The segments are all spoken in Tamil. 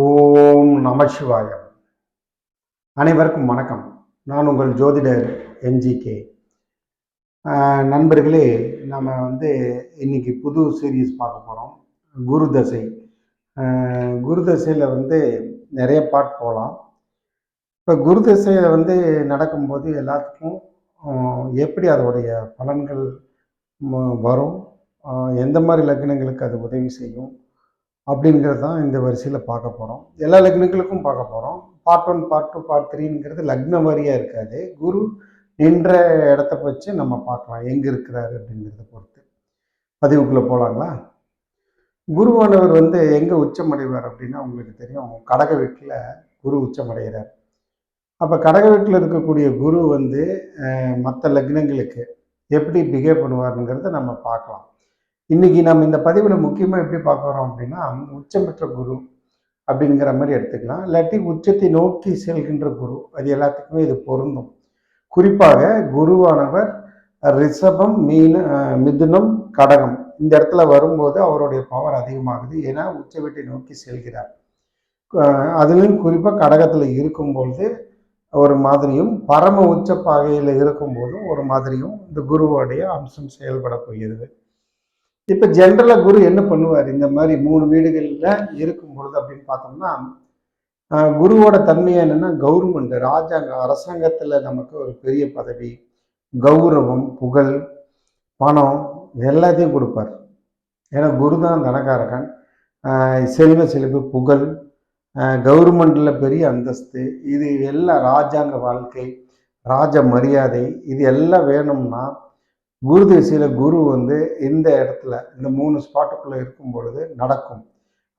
ஓம் நமசிவாயம் அனைவருக்கும் வணக்கம். நான் உங்கள் ஜோதிடர் எம்ஜிகே நண்பர்களே நம்ம வந்து இன்னைக்கு புது சீரீஸ் பார்க்க போகிறோம் குரு தசை. குரு தசையில் வந்து நிறைய பாட் போகலாம் இப்போ குரு தசையில் வந்து நடக்கும்போது எல்லாத்துக்கும் எப்படி அதோடைய பலன்கள் வரும்? எந்த மாதிரி லக்னங்களுக்கு அது உதவி செய்யும்? அப்படிங்கிறது தான் இந்த வரிசையில் பார்க்க போகிறோம் எல்லா லக்னங்களுக்கும் பார்க்க போகிறோம் part one part two part த்ரீங்கிறது லக்ன வாரியாக இருக்காது. குரு நின்ற இடத்த வச்சு நம்ம பார்க்கலாம். எங்கே இருக்கிறாரு அப்படிங்கிறத பொறுத்து. பதிவுக்குள்ளே போகலாங்களா குருவானவர் வந்து எங்கே உச்சமடைவார் அப்படின்னா உங்களுக்கு தெரியும். கடக வீட்டில் குரு உச்சமடைகிறார். அப்போ கடக வீட்டில் இருக்கக்கூடிய குரு வந்து மற்ற லக்னங்களுக்கு எப்படி பிஹேவ் பண்ணுவாருங்கிறத நம்ம பார்க்கலாம். இன்னைக்கு நம்ம இந்த பதிவில் முக்கியமாக எப்படி பார்க்குறோம் அப்படின்னா உச்சம் பெற்ற குரு அப்படிங்கிற மாதிரி எடுத்துக்கலாம். இல்லாட்டி உச்சத்தை நோக்கி செல்கின்ற குரு அது எல்லாத்துக்குமே இது பொருந்தும். குறிப்பாக குருவானவர் ரிஷபம் மீன மிதுனம் கடகம் இந்த இடத்துல வரும்போது அவருடைய பவர் அதிகமாகுது. ஏன்னா உச்ச வீட்டை நோக்கி செல்கிறார். அஹ், குறிப்பாக கடகத்தில் இருக்கும்பொழுது ஒரு மாதிரியும் பரம உச்ச பாகையில் இருக்கும்போதும் ஒரு மாதிரியும் இந்த குருவோடைய அம்சம் செயல்பட போகிறது. இப்போ ஜென்ரலாக குரு என்ன பண்ணுவார்? இந்த மாதிரி மூணு வீடுகளில் இருக்கும் பொழுது அப்படின்னு பார்த்தோம்னா குருவோட தன்மை என்னன்னா கவர்மெண்ட் ராஜாங்க அரசாங்கத்தில் நமக்கு ஒரு பெரிய பதவி கௌரவம் புகழ் பணம் எல்லாத்தையும் கொடுப்பார். ஏன்னா குரு தான் தனகாரகன். செல்வ செழிப்பு புகழ் கவர்மெண்ட்டில் பெரிய அந்தஸ்து இது எல்லாம் ராஜாங்க வாழ்க்கை ராஜ மரியாதை இது எல்லாம் வேணும்னா குரு திசையில் குரு வந்து இந்த இடத்துல இந்த மூணு ஸ்பாட்டுக்குள்ளே இருக்கும் பொழுது நடக்கும்.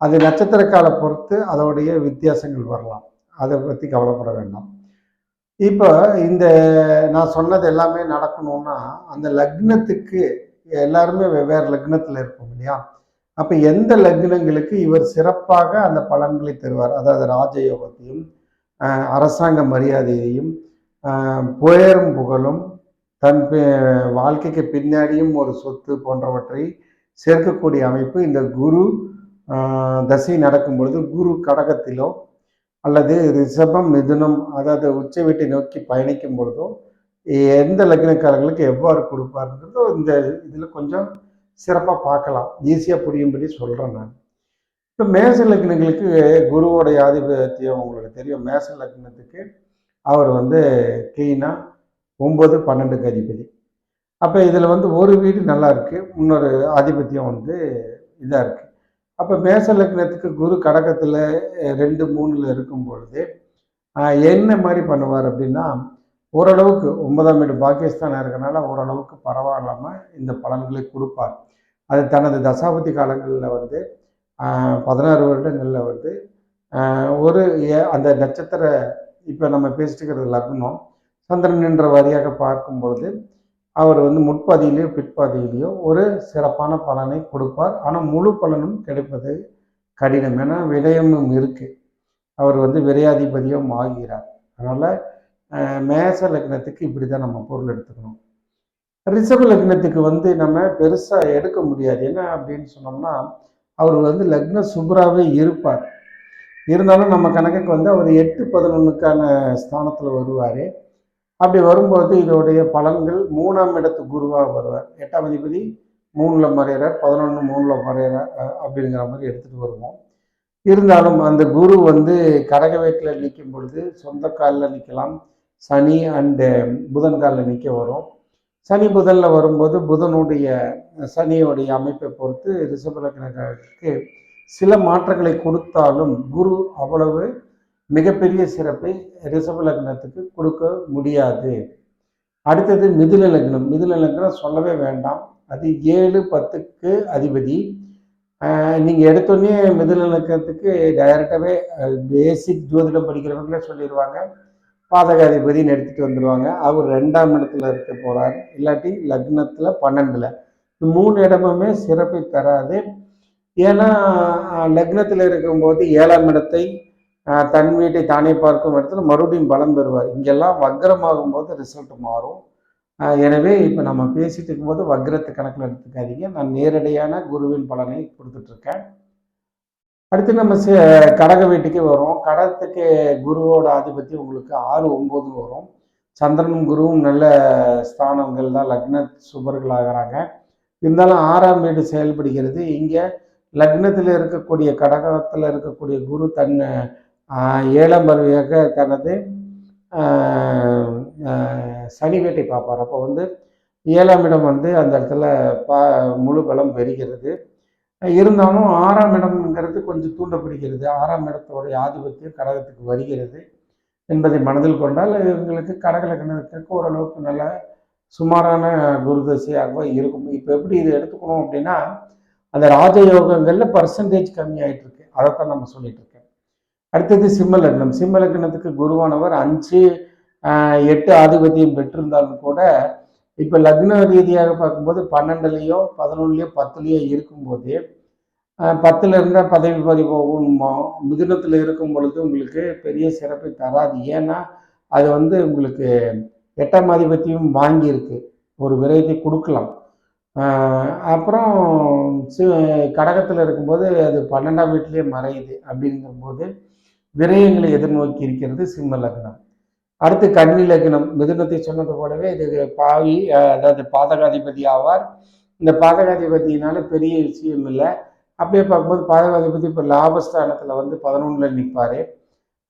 அது நட்சத்திர கால பொறுத்து அதோடைய வித்தியாசங்கள் வரலாம். அதை பற்றி கவலைப்பட வேண்டாம். இப்போ இந்த நான் சொன்னது எல்லாமே நடக்கணும்னா அந்த லக்னத்துக்கு எல்லாருமே வெவ்வேறு லக்னத்தில் இருப்போம் இல்லையா? அப்போ எந்த லக்னங்களுக்கு இவர் சிறப்பாக அந்த பலன்களை தருவார்? அதாவது ராஜயோகத்தையும் அரசாங்க மரியாதையையும் புயரும் புகழும் தன் வாழ்க்கைக்கு பின்னாடியும் ஒரு சொத்து போன்றவற்றை சேர்க்கக்கூடிய அமைப்பு இந்த குரு தசை நடக்கும் பொழுது குரு கடகத்திலோ அல்லது ரிஷபம் மிதுனம் அதாவது உச்ச வீட்டை நோக்கி பயணிக்கும் பொழுதோ எந்த லக்னக்காரர்களுக்கு எவ்வாறு கொடுப்பாருன்றதோ இந்த இதில் கொஞ்சம் சிறப்பாக பார்க்கலாம். ஈஸியாக புரியும்படி சொல்கிறேன் நான். இப்போ மேச லக்னங்களுக்கு குருவோடைய ஆதிபத்தியம் உங்களுக்கு தெரியும். மேச லக்னத்துக்கு அவர் வந்து கிளீனாக ஒம்பது பன்னெண்டுக்கு அதிபதி. அப்போ இதில் வந்து ஒரு வீடு நல்லா இருக்குது இன்னொரு ஆதிபத்தியம் வந்து இதாக இருக்குது அப்போ மேச லக்னத்துக்கு குரு கடகத்தில் ரெண்டு மூணில் இருக்கும் பொழுது என்ன மாதிரி பண்ணுவார் அப்படின்னா ஓரளவுக்கு ஒன்பதாம் வீடு பாகிஸ்தான் இருக்கனால ஓரளவுக்கு பரவாயில்லாமல் இந்த பலன்களை கொடுப்பார். அது தனது தசாபதி காலங்களில் வந்து பதினாறு வருடங்களில் வந்து ஒரு ஏ- அந்த நட்சத்திர இப்போ நம்ம பேசிட்டு இருக்கிறது லக்னம் சந்திரன் என்ற வாரியாக பார்க்கும் பொழுது அவர் வந்து முற்பாதியிலேயோ பிற்பாதியிலேயோ ஒரு சிறப்பான பலனை கொடுப்பார். ஆனால் முழு பலனும் கிடைப்பது கடினம். ஏன்னா விடயமும் இருக்கு. அவர் வந்து விரையாதிபதியும் ஆகிறார். அதனால மேச லக்னத்துக்கு இப்படி தான் நம்ம பொருள் எடுத்துக்கணும். ரிஷப லக்னத்துக்கு வந்து நம்ம பெருசாக எடுக்க முடியாது. என்ன அப்படின்னு சொன்னோம்னா அவர் வந்து லக்ன சுபராகவே இருப்பார். இருந்தாலும் நம்ம கணக்குக்கு வந்து அவர் எட்டு பதினொன்றுக்கான ஸ்தானத்தில் வருவார். அப்படி வரும்போது இதோடைய பலன்கள் மூணாம் இடத்து குருவாக வருவார். எட்டாம் அதிபதி மூணில் மறையிறார் பதினொன்று மூணில் மறையிறார் அப்படிங்கிற மாதிரி எடுத்துகிட்டு வருவோம். இருந்தாலும் அந்த குரு வந்து கடக வீட்டில் நிற்கும் பொழுது சொந்த காலில் நிற்கலாம். சனி அண்டு புதன் காலில் நிற்க வரும். சனி புதனில் வரும்போது புதனுடைய சனியோடைய அமைப்பை பொறுத்து ரிஷபலக்கணக்கு சில மாற்றங்களை கொடுத்தாலும் குரு அவ்வளவு மிகப்பெரிய சிறப்பை ரிஷப லக்னத்துக்கு கொடுக்க முடியாது. அடுத்தது மிதுன லக்னம். மிதுன லக்னம் சொல்லவே வேண்டாம். அது ஏழு பத்துக்கு அதிபதி. நீங்கள் எடுத்தோடனே மிதுன லக்னத்துக்கு டைரக்டாகவே பேசிக் ஜோதிடம் படிக்கிறவங்களே சொல்லிடுவாங்க பாதகாதிபதினு எடுத்துகிட்டு வந்துடுவாங்க அவர் ரெண்டாம் இடத்துல இருக்க போகிறார் இல்லாட்டி லக்னத்தில் பன்னெண்டில். இந்த மூணு இடமுமே சிறப்பை தராது. ஏன்னா லக்னத்தில் இருக்கும்போது ஏழாம் இடத்தை தன் வீட்டை தானே பார்க்கும் இடத்துல மறுபடியும் பலம் பெறுவார். இங்கெல்லாம் வக்ரமாகும் போது ரிசல்ட் மாறும் எனவே இப்போ நம்ம பேசிட்டு இருக்கும்போது வக்ரத்து கணக்கில் எடுத்துக்காதீங்க. நான் நேரடியான குருவின் பலனை கொடுத்துட்ருக்கேன். அடுத்து நம்ம கடக வீட்டுக்கு வரும். கடகத்துக்கு குருவோட ஆதிபத்தியம் உங்களுக்கு ஆறு ஒம்பது வரும். சந்திரனும் குருவும் நல்ல ஸ்தானங்கள் தான். லக்ன சுபர்கள் ஆகிறாங்க. இருந்தாலும் ஆறாம் வீடு செயல்படுகிறது. இங்கே லக்னத்தில் இருக்கக்கூடிய கடகத்தில் இருக்கக்கூடிய குரு தன்னை ஏழாம் பருவியாக தனது சனி வேட்டை பார்ப்பார். அப்போ வந்து ஏழாம் இடம் வந்து அந்த இடத்துல பா முழு பலம் பெறுகிறது. இருந்தாலும் ஆறாம் இடம்ங்கிறது கொஞ்சம் தூண்டப்படுகிறது. ஆறாம் இடத்தோடைய ஆதிபத்தியம் கடகத்துக்கு வருகிறது என்பதை மனதில் கொண்டால் இவங்களுக்கு கடக லக்னத்துக்கு ஓரளவுக்கு நல்ல சுமாரான குருதசையாகவே இருக்கும். இப்போ எப்படி இது எடுத்துக்கணும் அப்படின்னா அந்த ராஜயோகங்களில் பர்சன்டேஜ் கம்மியாயிட்டு இருக்கு. அதைத்தான் நம்ம சொல்லிட்டு இருக்கோம். அடுத்தது சிம்ம லக்னம் சிம்ம லக்னத்துக்கு குருவானவர் அஞ்சு எட்டு ஆதிபத்தியம் பெற்றிருந்தாலும் கூட இப்போ லக்ன ரீதியாக பார்க்கும்போது பன்னெண்டுலேயோ பதினொன்றுலையோ பத்துலேயோ இருக்கும்போது ஆஹ், பத்துல இருந்தால் பதவி பறிபோகும் மிதுனத்தில் இருக்கும் பொழுது உங்களுக்கு பெரிய சிறப்பை தராது. ஏன்னா அது வந்து உங்களுக்கு எட்டாம் ஆதிபத்தியம் வாங்கியிருக்கு. ஒரு விரயத்தை கொடுக்கலாம். அப்புறம் கடகத்தில் இருக்கும்போது அது பன்னெண்டாம் வீட்டிலேயே மறையுது அப்படிங்கும்போது விரயங்களை எதிர்நோக்கி இருக்கிறது சிம்ம லக்னம். அடுத்து கன்னி லக்னம். மிதுனத்தை சொன்னது போலவே இது பாவி அதாவது பாதகாதிபதி ஆவார். இந்த பாதகாதிபதியினால பெரிய விஷயம் இல்லை. அப்படியே பார்க்கும்போது பாதகாதிபதி இப்போ லாபஸ்தானத்தில் வந்து பதினொன்றில் நிற்பார்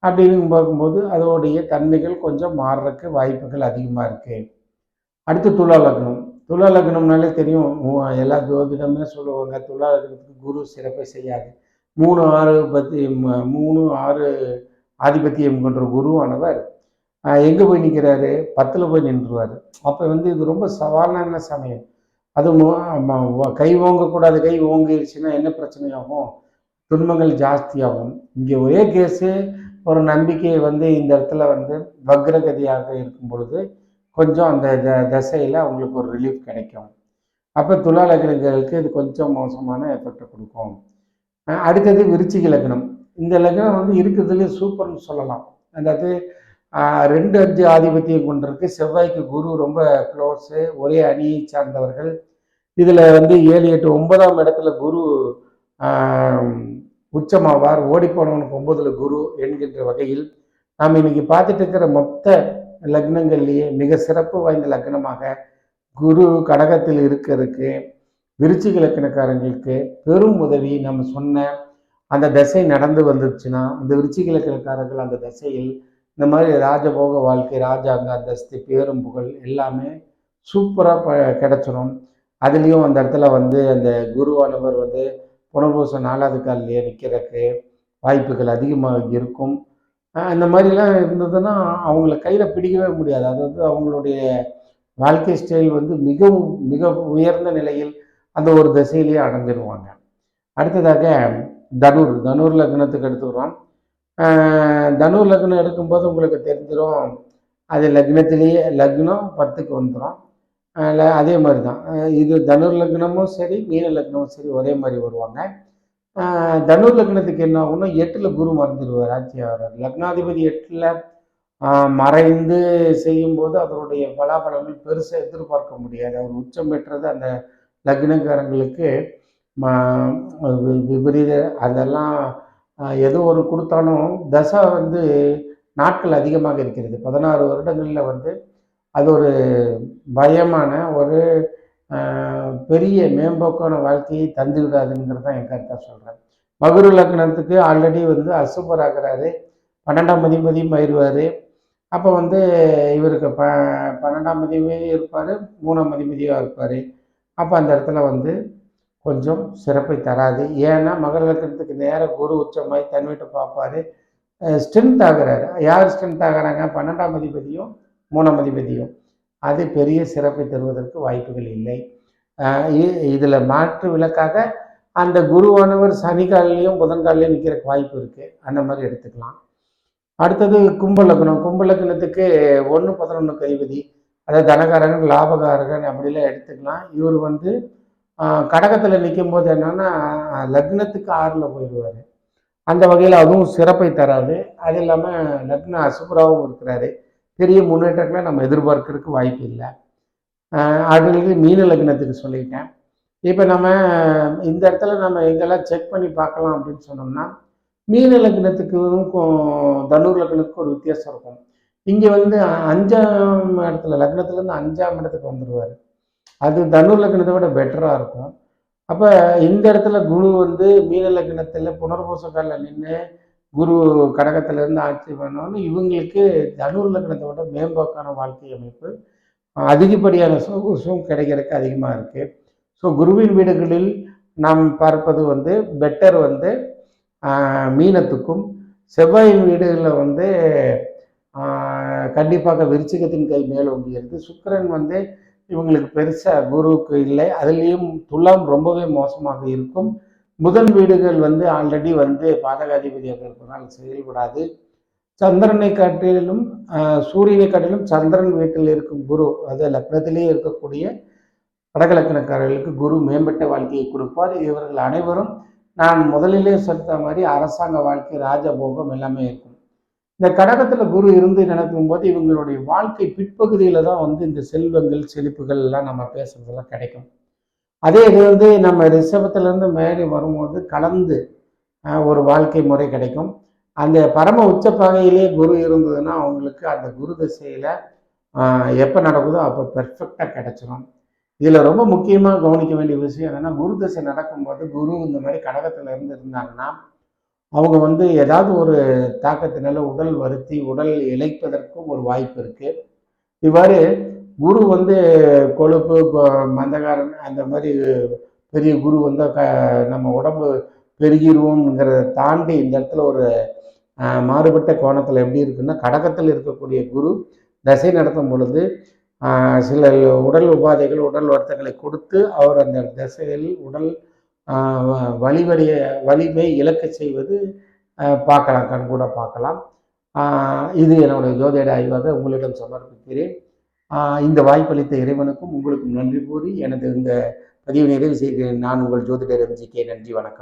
அப்படின்னு பார்க்கும்போது அதோடைய தன்மைகள் கொஞ்சம் மாறுறதுக்கு வாய்ப்புகள் அதிகமாக இருக்குது அடுத்து துலா லக்னம். துலா லக்னம்னாலே தெரியும் எல்லா ஜோதிடமே சொல்லுவாங்க துலா லக்னத்துக்கு குரு சிறப்பை செய்யாது. மூணு ஆறு பத்தி மூணு ஆறு ஆதிபத்தியம் கொன்ற குருவானவர் எங்கே போய் நிற்கிறாரு பத்தில் போய் நின்றுவார். அப்போ வந்து இது ரொம்ப சவாலான சமயம். அது கை ஓங்கக்கூடாது. கை ஓங்கிருச்சுன்னா என்ன பிரச்சனையாகும்? துன்பங்கள் ஜாஸ்தியாகும். இங்கே ஒரே கேஸு ஒரு நம்பிக்கை வந்து இந்த இடத்துல வந்து வக்ரகதியாக இருக்கும் பொழுது கொஞ்சம் அந்த த தசையில் அவங்களுக்கு ஒரு ரிலீஃப் கிடைக்கும். அப்போ துலா லக்னங்களுக்கு இது கொஞ்சம் மோசமான எஃபெக்டை கொடுக்கும். அடுத்தது விருச்சிக லக்னம். இந்த லக்னம் வந்து இருக்கிறதுலே சூப்பர்னு சொல்லலாம். அதாவது ரெண்டு அஞ்சு ஆதிபத்தியம் கொண்டிருக்கு. செவ்வாய்க்கு குரு ரொம்ப க்ளோஸு ஒரே அணியை சார்ந்தவர்கள். இதில் வந்து ஏழு எட்டு ஒன்பதாம் இடத்துல குரு உச்சமாவார். ஓடிப்போனவனுக்கு ஒன்பதுல குரு என்கின்ற வகையில் நாம் இன்னைக்கு பார்த்துட்டு இருக்கிற மொத்த லக்னங்கள்லேயே மிக சிறப்பு வாய்ந்த லக்னமாக குரு கடகத்தில் இருக்கிறதுக்கு விருச்சிக லக்கணக்காரங்களுக்கு பெரும் உதவி நம்ம சொன்ன அந்த தசை நடந்து வந்துருச்சுன்னா அந்த விருச்சிக லக்கணக்காரர்கள் அந்த தசையில் இந்த மாதிரி ராஜபோக வாழ்க்கை ராஜாங்க அந்தஸ்து பேரும் புகழ் எல்லாமே சூப்பராக ப கிடச்சிடும் அதுலேயும் அந்த இடத்துல வந்து அந்த குருவானவர் வந்து புனர்பூச நாலாவது காலிலேயே நிற்கிறதுக்கு வாய்ப்புகள் அதிகமாக இருக்கும். இந்த மாதிரிலாம் இருந்ததுன்னா அவங்கள கையில் பிடிக்கவே முடியாது. அதாவது அவங்களுடைய வாழ்க்கை ஸ்டைல் வந்து மிகவும் மிக உயர்ந்த நிலையில் அந்த ஒரு திசையிலேயே அடைஞ்சிருவாங்க. அடுத்ததாக தனுர் தனுர் லக்னத்துக்கு எடுத்துக்கிறோம் தனுர் லக்னம் எடுக்கும்போது உங்களுக்கு தெரிஞ்சிடும் அது லக்னத்திலேயே லக்னம் பத்துக்கு வந்துடும் அதே மாதிரி தான் இது தனுர் லக்னமும் சரி மீன லக்னமும் சரி ஒரே மாதிரி வருவாங்க. தனுர் லக்னத்துக்கு என்ன ஆகும்னா எட்டில் குரு மறந்துடுவார் ஆட்சி லக்னாதிபதி எட்டில் மறைந்து செய்யும்போது அதனுடைய பலாபலங்கள் பெருசாக எதிர்பார்க்க முடியாது. அவர் உச்சம் பெற்றது அந்த லக்னக்காரங்களுக்கு விபரீத அதெல்லாம் ஆஹ் ஏதோ ஒரு கொடுத்தாலும் தசை வந்து நாட்கள் அதிகமாக இருக்கிறது. பதினாறு வருடங்களில் வந்து அது ஒரு பயமான ஒரு பெரிய மேம்போக்கான வாழ்க்கையை தந்து விடாதுங்கிறது தான் என் கருத்தாக சொல்கிறேன் மகுரு லக்னத்துக்கு ஆல்ரெடி வந்து அசுபர் ஆகிறாரு பன்னெண்டாம் அதிபதியும் பயிர்வார் அப்போ வந்து இவருக்கு ப பன்னெண்டாம் அதிபதியும் இருப்பார் மூணாம் அதிபதியும் இருப்பார். அப்போ அந்த இடத்துல வந்து கொஞ்சம் சிறப்பை தராது. ஏன்னா மகர லக்னத்துக்கு நேர குரு உச்சமாய் தன் வீட்டை பார்ப்பாரு. ஸ்ட்ரென்த் ஆகிறாரு. யார் ஸ்ட்ரென்த் ஆகிறாங்க? பன்னெண்டாம் அதிபதியும் மூணாம் அதிபதியும். அது பெரிய சிறப்பை தருவதற்கு வாய்ப்புகள் இல்லை. இதில் மாற்று விளக்காக அந்த குருவானவர் சனிக்காலிலையும் புதன்காலிலையும் நிற்கிறக்கு வாய்ப்பு இருக்குது அந்த மாதிரி எடுத்துக்கலாம். அடுத்தது கும்ப லக்னம் கும்ப லக்னத்துக்கு ஒன்று பதினொன்று அதிபதி. அதாவது தனகாரகன் லாபகாரகன் அப்படிலாம் எடுத்துக்கலாம். இவர் வந்து கடகத்தில் நிற்கும் போது என்னன்னா லக்னத்துக்கு ஆறில் போயிடுவார். அந்த வகையில் அதுவும் சிறப்பை தராது. அது இல்லாமல் லக்ன அசுபராகவும் இருக்கிறாரு. பெரிய முன்னேற்றங்களை நம்ம எதிர்பார்க்கறதுக்கு வாய்ப்பு இல்லை. அடுத்தது மீன லக்னத்துக்கு சொல்லிட்டேன். இப்போ நம்ம இந்த இடத்துல நம்ம எங்கெல்லாம் செக் பண்ணி பார்க்கலாம் அப்படின்னு சொன்னோம்னா மீன லக்னத்துக்கும் தனுர் லக்னத்துக்கும் ஒரு வித்தியாசம் இருக்கும். இங்கே வந்து அஞ்சாம் இடத்துல லக்னத்துலேருந்து அஞ்சாம் இடத்துக்கு வந்துடுவார் அது தனு லக்னத்தை விட பெட்டராக இருக்கும். அப்போ இந்த இடத்துல குரு வந்து மீன லக்னத்தில் புனர்பூசக்காலில் நின்று குரு கடகத்திலேருந்து ஆட்சி பண்ணோன்னு இவங்களுக்கு தனுர் லக்னத்தை விட மேம்போக்கான வாழ்க்கை அமைப்பு அதிகப்படியான சொகுசும் கிடைக்கிறதுக்கு அதிகமாக இருக்குது ஸோ குருவின் வீடுகளில் நாம் பார்ப்பது வந்து பெட்டர் வந்து மீனத்துக்கும் செவ்வாயின் வீடுகளில் வந்து கண்டிப்பாக விருச்சிகத்தின் கை மேலோங்கியது சுக்கரன் வந்து இவங்களுக்கு பெருசாக குருவுக்கு இல்லை. அதுலேயும் துலாம் ரொம்பவே மோசமாக இருக்கும். புதன் வீடுகள் வந்து ஆல்ரெடி வந்து பாதகாதிபதியாக இருப்பதால் செயல்படாது. சந்திரனை காட்டிலும் சூரியனை காட்டிலும் சந்திரன் வீட்டில் இருக்கும் குரு அது லக்னத்திலேயே இருக்கக்கூடிய கடகலக்கணக்காரர்களுக்கு குரு மேம்பட்ட வாழ்க்கையை கொடுப்பார். இவர்கள் அனைவரும் நான் முதலிலே சொல்லித்த மாதிரி அரசாங்க வாழ்க்கை ராஜபோகம் எல்லாமே இருக்கும். இந்த கடகத்தில் குரு இருந்து நடக்கும் போது இவங்களுடைய வாழ்க்கை பிற்பகுதியில் தான் வந்து இந்த செல்வங்கள் செழிப்புகள் எல்லாம் நம்ம பேசுறதெல்லாம் கிடைக்கும். அதே இது வந்து நம்ம ரிஷபத்திலேருந்து மேலே வரும்போது கலந்து ஒரு வாழ்க்கை முறை கிடைக்கும். அந்த பரம உச்ச பகையிலே குரு இருந்ததுன்னா அவங்களுக்கு அந்த குரு திசையில் எப்போ நடக்குதோ அப்போ பெர்ஃபெக்டாக கிடைச்சிடும் இதில் ரொம்ப முக்கியமாக கவனிக்க வேண்டிய விஷயம் என்னென்னா குரு திசை நடக்கும்போது குரு இந்த மாதிரி கடகத்தில் இருந்து இருந்தாங்கன்னா அவங்க வந்து ஏதாவது ஒரு தாக்கத்தினால உடல் வருத்தி உடல் இழைப்பதற்கும் ஒரு வாய்ப்பு இருக்குது இவ்வாறு குரு வந்து கொழுப்பு மந்தகாரன் அந்த மாதிரி பெரிய குரு வந்து க நம்ம உடம்பு பெருகிடுவோம்ங்கிறத தாண்டி இந்த இடத்துல ஒரு மாறுபட்ட கோணத்தில் எப்படி இருக்குன்னா கடகத்தில் இருக்கக்கூடிய குரு தசை நடத்தும் பொழுது சில உடல் உபாதைகள் உடல் வருத்தங்களை கொடுத்து அவர் அந்த தசையில் உடல் வலிவடைய வலிமை இழக்க செய்வது பார்க்கலாம் கண்கூட பார்க்கலாம். இது என்னுடைய ஜோதிட ஆய்வாக உங்களிடம் சமர்ப்பிக்கிறேன். இந்த வாய்ப்பளித்த இறைவனுக்கும் உங்களுக்கும் நன்றி கூறி எனது இந்த பதிவு நிறைவு செய்கிறேன். நான் உங்கள் ஜோதிடர் எம்ஜி நன்றி வணக்கம்.